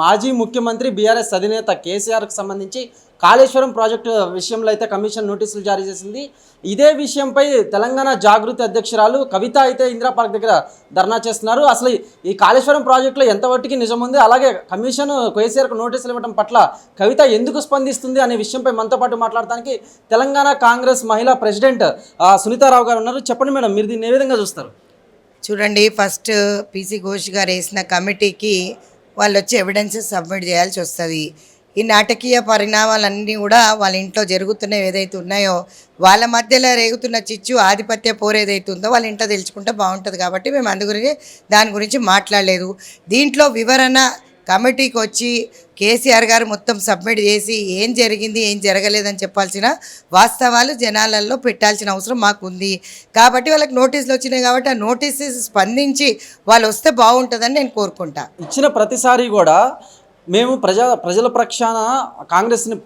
మాజీ ముఖ్యమంత్రి బీఆర్ఎస్ అధినేత కేసీఆర్కు సంబంధించి కాళేశ్వరం ప్రాజెక్టు విషయంలో అయితే కమిషన్ నోటీసులు జారీ చేసింది. ఇదే విషయంపై తెలంగాణ జాగృతి అధ్యక్షురాలు కవిత అయితే ఇందిరా పార్క్ దగ్గర ధర్నా చేస్తున్నారు. అసలు ఈ కాళేశ్వరం ప్రాజెక్టులో ఎంతవరకు నిజం ఉంది? అలాగే కమిషన్ కేసీఆర్కు నోటీసులు ఇవ్వడం పట్ల కవిత ఎందుకు స్పందిస్తుంది అనే విషయంపై మనతో పాటు మాట్లాడడానికి తెలంగాణ కాంగ్రెస్ మహిళా ప్రెసిడెంట్ సునీతారావు గారు ఉన్నారు. చెప్పండి మేడం మీరు దీన్ని ఏ విధంగా చూస్తారు? చూడండి ఫస్ట్ పీసీ ఘోష్ గారు వేసిన కమిటీకి వాళ్ళు వచ్చి ఎవిడెన్సెస్ సబ్మిట్ చేయాల్సి వస్తుంది. ఈ నాటకీయ పరిణామాలన్నీ కూడా వాళ్ళ ఇంట్లో జరుగుతున్నవి ఏదైతే ఉన్నాయో వాళ్ళ మధ్యలో రేగుతున్న చిచ్చు ఆధిపత్య పోరు ఏదైతే ఉందో వాళ్ళ ఇంట్లో తెలుసుకుంటే బాగుంటుంది కాబట్టి మేము అందు గురించి దాని గురించి మాట్లాడలేదు. దీంట్లో వివరణ కమిటీకి వచ్చి కేసీఆర్ గారు మొత్తం సబ్మిట్ చేసి ఏం జరిగింది ఏం జరగలేదని చెప్పాల్సిన వాస్తవాలు జనాలలో పెట్టాల్సిన అవసరం మాకుంది. కాబట్టి వాళ్ళకి నోటీసులు వచ్చినాయి కాబట్టి ఆ నోటీసెస్ స్పందించి వాళ్ళు వస్తే బాగుంటుందని నేను కోరుకుంటా. ఇచ్చిన ప్రతిసారి కూడా మేము ప్రజా ప్రజల ప్రక్షాన కాంగ్రెస్ని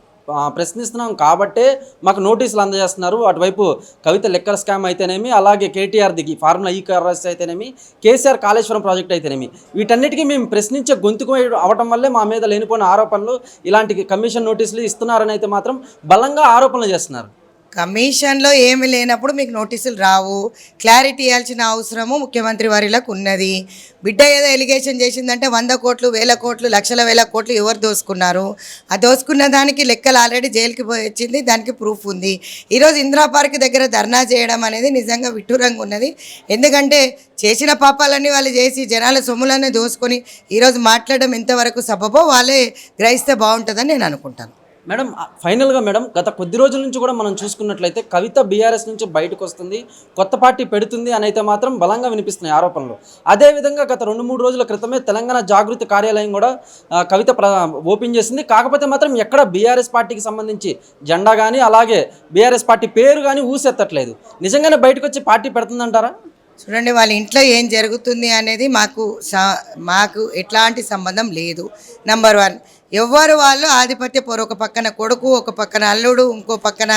ప్రశ్నిస్తున్నాం. కాబట్టే మాకు నోటీసులు అందజేస్తున్నారు. అటువైపు కవిత లెక్కల స్కామ్ అయితేనేమి అలాగే కేటీఆర్ దిగి ఫార్ములా ఈ కర్రస్ అయితేనేమి కేసీఆర్ కాళేశ్వరం ప్రాజెక్ట్ అయితేనేమి వీటన్నిటికీ మేము ప్రశ్నించే గొంతుకు అవటం వల్లే మా మీద లేనిపోయిన ఆరోపణలు ఇలాంటి కమిషన్ నోటీసులు ఇస్తున్నారని అయితే మాత్రం బలంగా ఆరోపణలు చేస్తున్నారు. కమిషన్లో ఏమి లేనప్పుడు మీకు నోటీసులు రావు. క్లారిటీ ఇవ్వాల్సిన అవసరము ముఖ్యమంత్రి వారిలకు ఉన్నది. బిడ్డ ఏదో ఎలిగేషన్ చేసిందంటే వంద కోట్లు వేల కోట్లు లక్షల వేల కోట్లు ఎవరు దోసుకున్నారు? ఆ దోసుకున్న దానికి లెక్కలు ఆల్రెడీ జైలుకి పోయి వచ్చింది దానికి ప్రూఫ్ ఉంది. ఈరోజు ఇందిరా పార్క్ దగ్గర ధర్నా చేయడం అనేది నిజంగా విడ్డూరంగా ఉన్నది. ఎందుకంటే చేసిన పాపాలన్నీ వాళ్ళు చేసి జనాల సొమ్ములన్నీ దోసుకొని ఈరోజు మాట్లాడడం ఎంతవరకు సబబో వాళ్ళే గ్రహిస్తే బాగుంటుందని నేను అనుకుంటాను. మేడం ఫైనల్గా మేడం గత కొద్ది రోజుల నుంచి కూడా మనం చూసుకున్నట్లయితే కవిత బీఆర్ఎస్ నుంచి బయటకు వస్తుంది కొత్త పార్టీ పెడుతుంది అని అయితే మాత్రం బలంగా వినిపిస్తున్నాయి ఆరోపణలు. అదేవిధంగా గత రెండు మూడు రోజుల క్రితమే తెలంగాణ జాగృతి కార్యాలయం కూడా కవిత ప్ర ఓపెన్ చేసింది. కాకపోతే మాత్రం ఎక్కడ బీఆర్ఎస్ పార్టీకి సంబంధించి జెండా కానీ అలాగే బీఆర్ఎస్ పార్టీ పేరు కానీ ఊసెత్తట్లేదు. నిజంగానే బయటకు వచ్చి పార్టీ పెడుతుందంటారా? చూడండి వాళ్ళ ఇంట్లో ఏం జరుగుతుంది అనేది మాకు మాకు ఎట్లాంటి సంబంధం లేదు. నంబర్ వన్ ఎవరు వాళ్ళు ఆధిపత్య పొర ఒక పక్కన కొడుకు ఒక పక్కన అల్లుడు ఇంకో పక్కన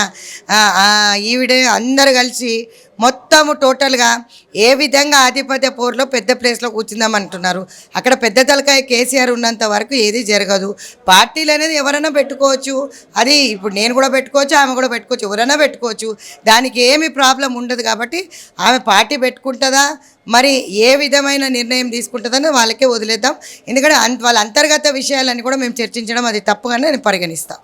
ఈవిడే ఈవిడ అందరు కలిసి మొత్తము టోటల్గా ఏ విధంగా ఆధిపత్య పోరులో పెద్ద ప్లేస్లో కూర్చుందామంటున్నారు అక్కడ పెద్ద తలకాయ కేసీఆర్ ఉన్నంత వరకు ఏది జరగదు. పార్టీలు అనేది ఎవరైనా పెట్టుకోవచ్చు. అది ఇప్పుడు నేను కూడా పెట్టుకోవచ్చు ఆమె కూడా పెట్టుకోవచ్చు ఎవరైనా పెట్టుకోవచ్చు. దానికి ఏమి ప్రాబ్లం ఉండదు కాబట్టి ఆమె పార్టీ పెట్టుకుంటుందా? మరి ఏ విధమైన నిర్ణయం తీసుకుంటుందని వాళ్ళకే వదిలేద్దాం. ఎందుకంటే వాళ్ళ అంతర్గత విషయాలన్నీ కూడా మేము చర్చించడం అది తప్పుగానే నేను పరిగణిస్తాను